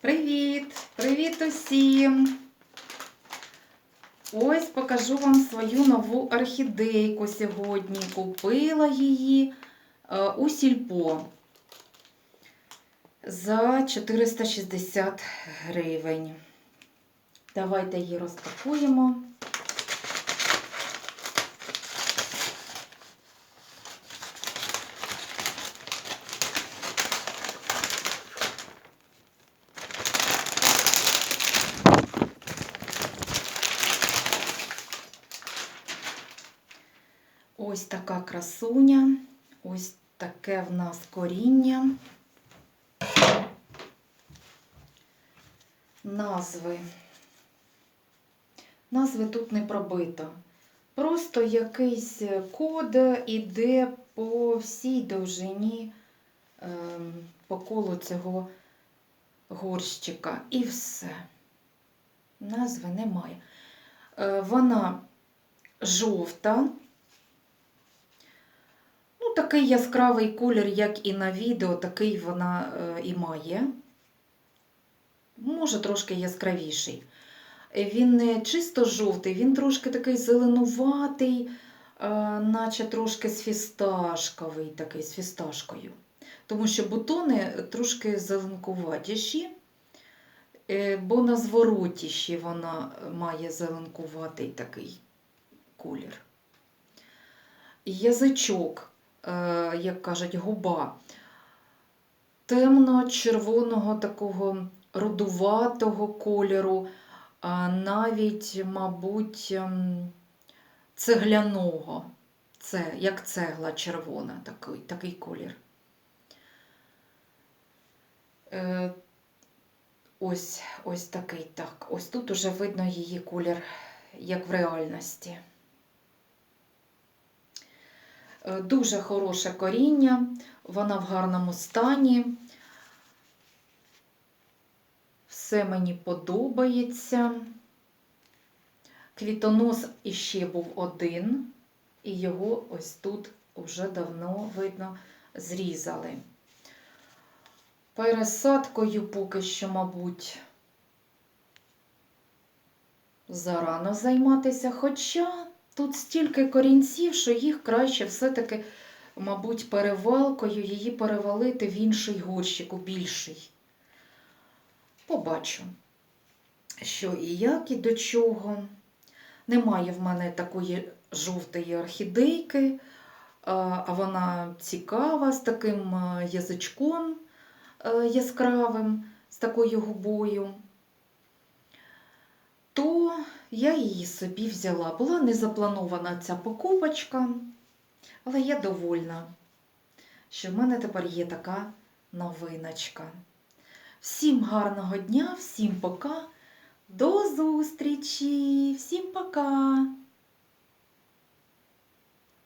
Привіт! Привіт усім! Ось покажу вам свою нову орхідейку сьогодні. Купила її е, у сільпо за 460 гривень. Давайте її розпакуємо. Ось така красуня, ось таке в нас коріння. Назви. Назви тут не пробито. Просто якийсь код іде по всій довжині ем, по колу цього горщика. І все. Назви немає. Е, Вона жовта. Такий яскравий колір, як і на відео, такий вона е, і має. Може, трошки яскравіший. Е, Він не чисто жовтий, він трошки такий зеленуватий, е, наче трошки з фісташковий, такий з фісташкою. Тому що бутони трошки зеленкуватіші, бо на зворотіші вона має зеленкуватий такий колір. Язичок як кажуть, губа темно-червоного такого рудуватого кольору, навіть, мабуть, ем, цегляного. Це як цегла червона, такий, такий колір. Е, ось, ось такий так. Ось тут уже видно її колір, як в реальності. Е, Дуже хороше коріння, вона в гарному стані. Все мені подобається. Квітонос іще був один, і його ось тут вже давно, видно, зрізали. Пересадкою поки що, мабуть, зарано займатися, хоча Тут стільки корінців, що їх краще все-таки, мабуть, перевалкою її перевалити в інший горщик, у більший. Побачу, що і як, і до чого. Немає в мене такої жовтої орхідейки, а вона цікава, з таким язичком яскравим, з такою губою. То я її собі взяла. Була не запланована ця покупочка, але я довольна, що в мене тепер є така новиночка. Всім гарного дня, всім пока, до зустрічі, всім пока!